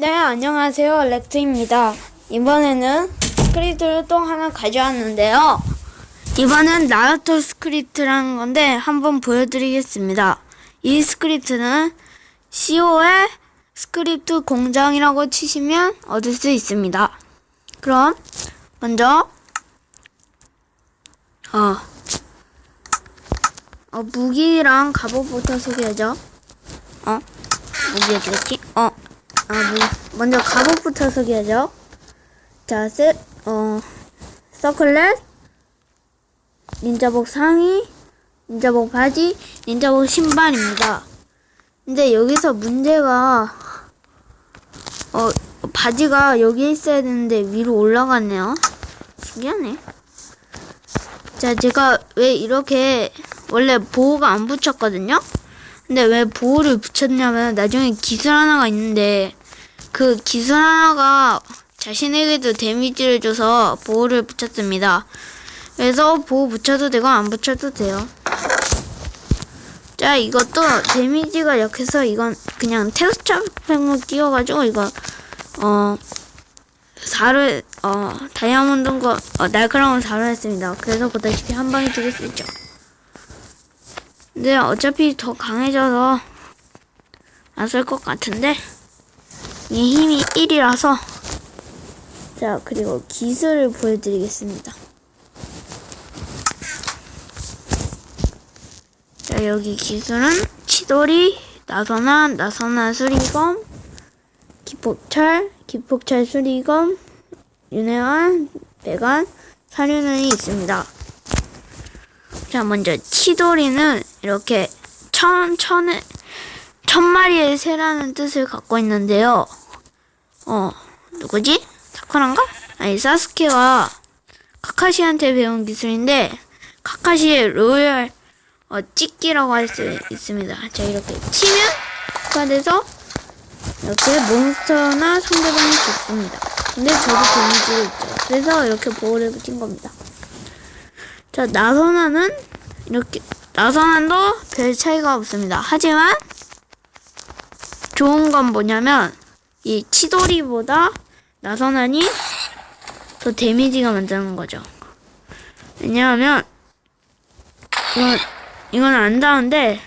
네, 안녕하세요. 렉트입니다. 이번에는 스크립트를 또 하나 가져왔는데요. 이번엔 나루토 스크립트라는 건데 한번 보여드리겠습니다. 이 스크립트는 CO의 스크립트 공장이라고 치시면 얻을 수 있습니다. 그럼 먼저 어, 어 무기랑 갑옷부터 소개하죠. 어, 무기 어디 갔지? 어, 아, 뭐, 먼저 갑옷부터 소개하죠. 자, 세, 어, 서클렛, 닌자복 상의, 닌자복 바지, 닌자복 신발입니다. 근데 여기서 문제가, 어, 바지가 여기에 있어야 되는데 위로 올라갔네요. 신기하네. 자, 제가 왜 이렇게, 원래 보호가 안 붙였거든요? 근데 왜 보호를 붙였냐면 나중에 기술 하나가 있는데 그 기술 하나가 자신에게도 데미지를 줘서 보호를 붙였습니다. 그래서 보호 붙여도 되고 안 붙여도 돼요. 자 이것도 데미지가 약해서 이건 그냥 테스트 팩만 끼워가지고 이거 어 사를 어 다이아몬드 거 어, 날카로운 사를 했습니다. 그래서 보다시피 한 방에 죽일 수 있죠. 근데 어차피 더 강해져서 안 쓸 것 같은데 이 힘이 1이라서. 자 그리고 기술을 보여드리겠습니다. 자 여기 기술은 치돌이 나선한 나선한 수리검 기폭철 기폭철 수리검 윤회한 배관 사륜은이 있습니다. 자, 먼저 치돌이는 이렇게 천, 천에, 천 마리의 새라는 뜻을 갖고 있는데요. 어, 누구지? 사쿠란가? 아니, 사스케가 카카시한테 배운 기술인데, 카카시의 로열, 어, 찍기라고 할 수 있습니다. 자, 이렇게 치면, 그돼서 이렇게 몬스터나 상대방이 죽습니다. 근데 저도 데미지가 있죠. 그래서 이렇게 보호를 붙인 겁니다. 자, 나선화는 이렇게 나선화도 별 차이가 없습니다. 하지만 좋은 건 뭐냐면 이 치돌이보다 나선환이 더 데미지가 많다는 거죠. 왜냐하면 이건 이건 안 닿은데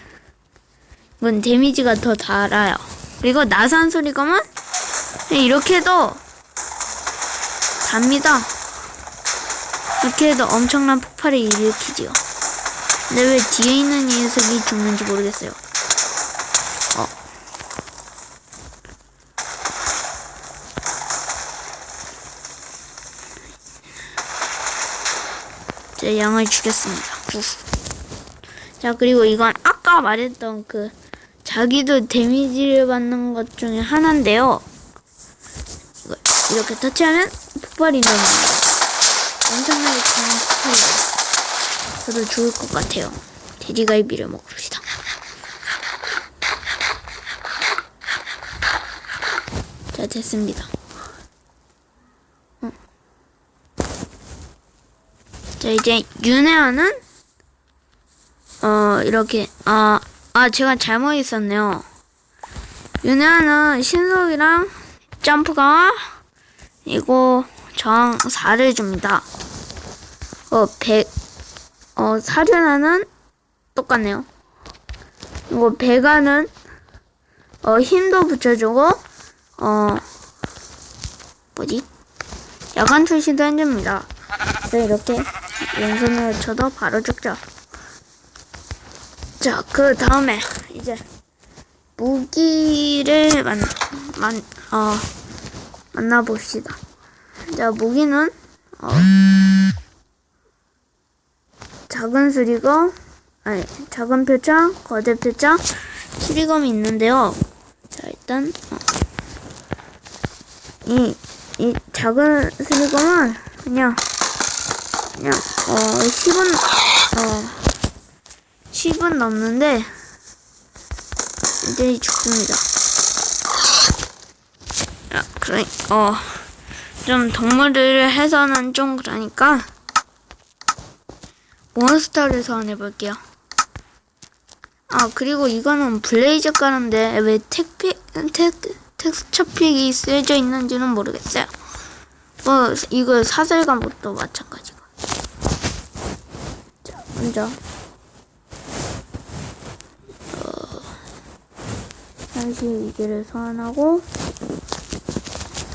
이건 데미지가 더 달아요. 그리고 나산 소리검은 이렇게 해도 답니다. 이렇게 해도 엄청난 폭발을 일으키지요. 근데 왜 뒤에 있는 녀석이 죽는지 모르겠어요. 자, 양을 죽였습니다. 후. 자, 그리고 이건 아까 말했던 그 자기도 데미지를 받는 것 중에 하나인데요. 이렇게 터치하면 폭발이 납니다. 엄청나게 강한 폭발이에요. 저도 죽을 것 같아요. 돼지갈비를 먹읍시다. 자, 됐습니다. 자, 이제 윤혜아는 어, 이렇게 아, 아, 제가 잘못 있었네요. 윤혜아는 신속이랑 점프가 이거 저항 4를 줍니다. 어, 100, 어, 사륜하는 똑같네요. 이거 배가는 어, 힘도 붙여주고, 어, 뭐지? 야간 출시도 해줍니다. 그래서 이렇게 왼손으로 쳐도 바로 죽죠. 자, 그 다음에 이제 무기를 만, 만, 어, 만나봅시다. 자, 무기는, 어, 작은 수리검, 아니, 작은 표창, 거대 표창, 수리검이 있는데요. 자, 일단, 어. 이, 이 작은 수리검은 그냥, 그냥, 어, 10은, 어, 10은 넘는데, 이제 죽습니다. 야, 그래, 어, 좀 동물들을 해서는 좀 그러니까, 몬스터를 소환해볼게요. 아, 그리고 이거는 블레이즈 가는데 왜 택배, 택, 텍스처 픽이 쓰여져 있는지는 모르겠어요. 뭐 이거 사슬감도 마찬가지고. 어, 다시 이기를 소환하고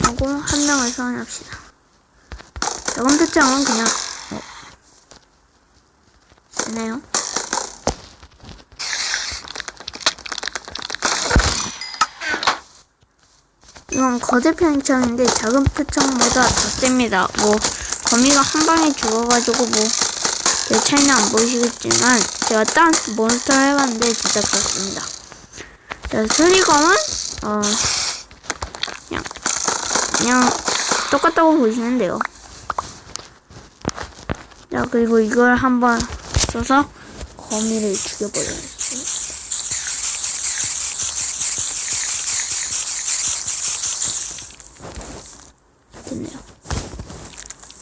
하고 한 명을 소환합시다. 자, 컴퓨터는 그냥 어, 쓰네요. 이건 거대 편청인데 작은 표창보다 더 셉니다. 뭐 거미가 한 방에 죽어가지고 뭐 별 차이는 안 보이시겠지만 제가 딴 몬스터를 해봤는데 진짜 그렇습니다. 자 수리검은 어 그냥 그냥 똑같다고 보시면 돼요. 자 그리고 이걸 한번 써서 거미를 죽여버려요.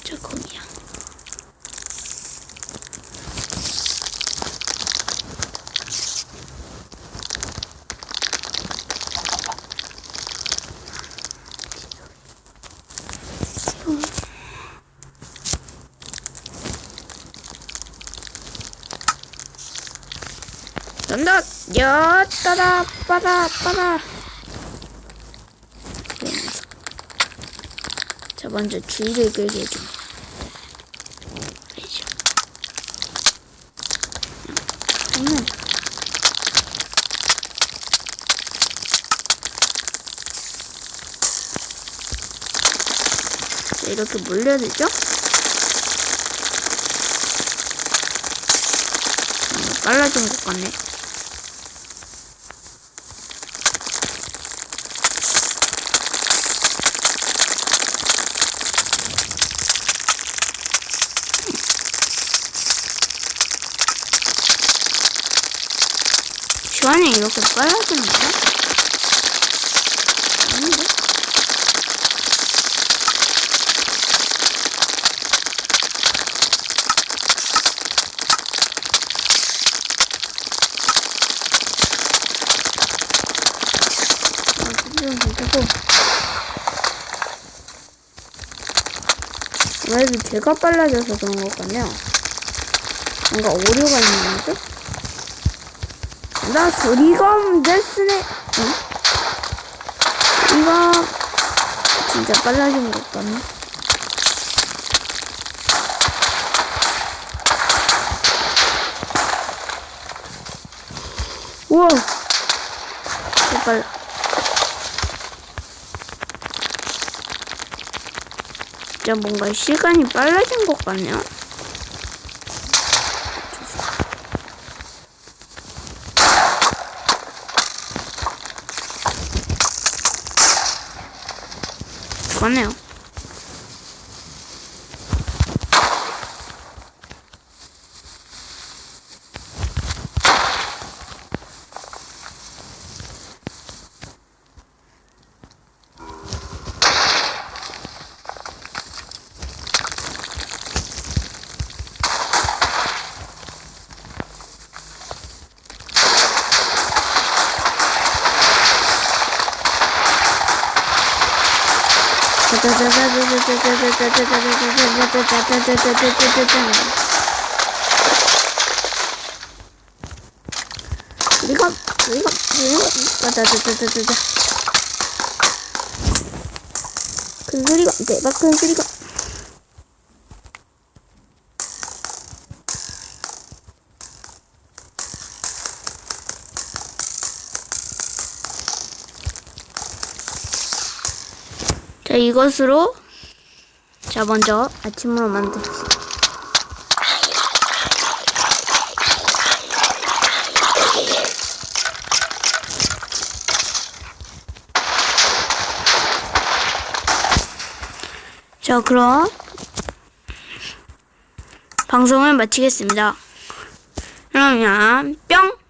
저 거미야. 간다! 야, 따라, 빠라, 빠라. 자, 먼저 줄을 끌게. 그냥, 자, 이렇게 되죠? 음, 빨라진 것 같네. 시간이 이렇게 빨라지는 거야? 아닌데? 아무래도 제가 빨라져서 그런 것 같네요. 뭔가 오류가 있는 거죠? 나 소리검 됐으네. 응? 이거 진짜 빨라진 것 같네. 우와, 더 빨라. 진짜 뭔가 시간이 빨라진 것 같네요. one nil. 좋네요. 이거 이거 이거 따다다다다다 큰 소리가 대박 큰 소리가 자 이것으로 자 먼저 아침으로 만듭시다. 자 그럼 방송을 마치겠습니다. 그러면 뿅.